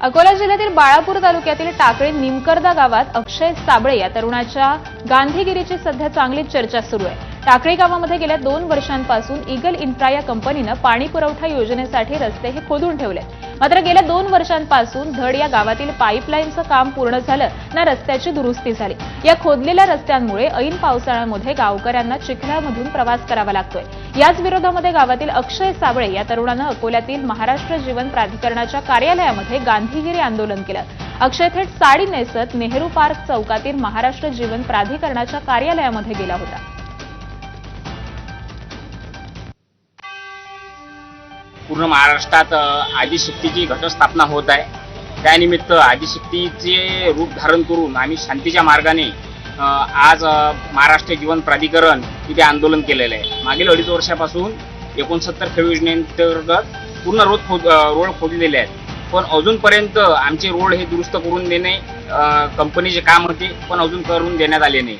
अकोला जिल्ह्यातील बाळापूर तालुक्यातील टाकळी निमकर्दा गावात अक्षय साबळे या तरुणाच्या गांधीगिरीची सध्या चांगली चर्चा सुरू आहे. टाकळी गावामध्ये गेल्या दोन वर्षांपासून इगल इन्फ्रा या कंपनीनं पाणी पुरवठा योजनेसाठी रस्ते हे खोदून ठेवले. मात्र गेल्या दोन वर्षांपासून धड या गावातील पाईपलाईनचं काम पूर्ण झालं ना रस्त्याची दुरुस्ती झाली. या खोदलेल्या रस्त्यांमुळे ऐन पावसाळ्यामध्ये गावकऱ्यांना चिखल्यामधून प्रवास करावा लागतोय. याच विरोधामध्ये गावातील अक्षय साबळे या तरुणानं अकोल्यातील महाराष्ट्र जीवन प्राधिकरणाच्या कार्यालयामध्ये गांधीगिरी आंदोलन केलं. अक्षय थेट साडी नेसत नेहरू पार्क चौकातील महाराष्ट्र जीवन प्राधिकरणाच्या कार्यालयामध्ये गेला होता. पूर्ण महाराष्ट्रात आदिशक्तीची घटस्थापना होत आहे. त्यानिमित्त आदिशक्तीचे रूप धारण करून आम्ही शांतीच्या मार्गाने आज महाराष्ट्र जीवन प्राधिकरण इथे आंदोलन केलेलं आहे. मागील अडीच वर्षापासून एकोणसत्तर खेळ योजनेअंतर्गत पूर्ण रोड खोद रोड खोदलेले आहेत. पण अजूनपर्यंत आमचे रोड हे दुरुस्त करून देणे कंपनीचे काम होते पण अजून करून देण्यात आले नाही.